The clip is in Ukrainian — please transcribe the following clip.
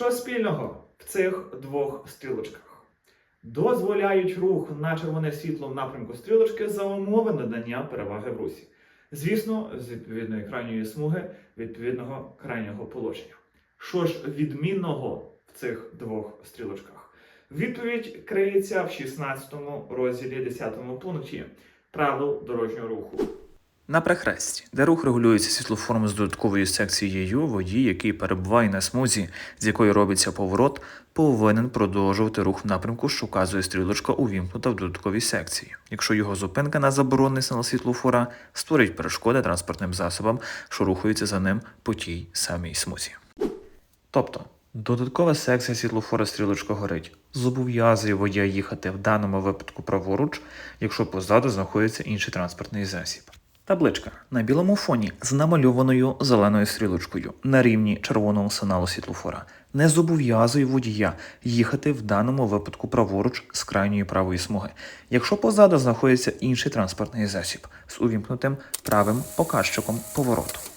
Що спільного в цих двох стрілочках? Дозволяють рух на червоне світло в напрямку стрілочки за умови надання переваги в русі. Звісно, з відповідної крайньої смуги відповідного крайнього положення. Що ж відмінного в цих двох стрілочках? Відповідь криється в 16 розділі 10 пункті правил дорожнього руху. На перехресті, де рух регулюється світлофором з додатковою секцією, водій, який перебуває на смузі, з якої робиться поворот, повинен продовжувати рух в напрямку, що вказує стрілочка, увімкнута в додатковій секції. Якщо його зупинка на заборонений сигнал світлофора створить перешкоди транспортним засобам, що рухаються за ним по тій самій смузі. Тобто, додаткова секція світлофора стрілочка горить, зобов'язує водія їхати в даному випадку праворуч, якщо позаду знаходиться інший транспортний засіб. Табличка на білому фоні з намальованою зеленою стрілочкою на рівні червоного сигналу світлофора не зобов'язує водія їхати в даному випадку праворуч з крайньої правої смуги, якщо позаду знаходиться інший транспортний засіб з увімкнутим правим показчиком повороту.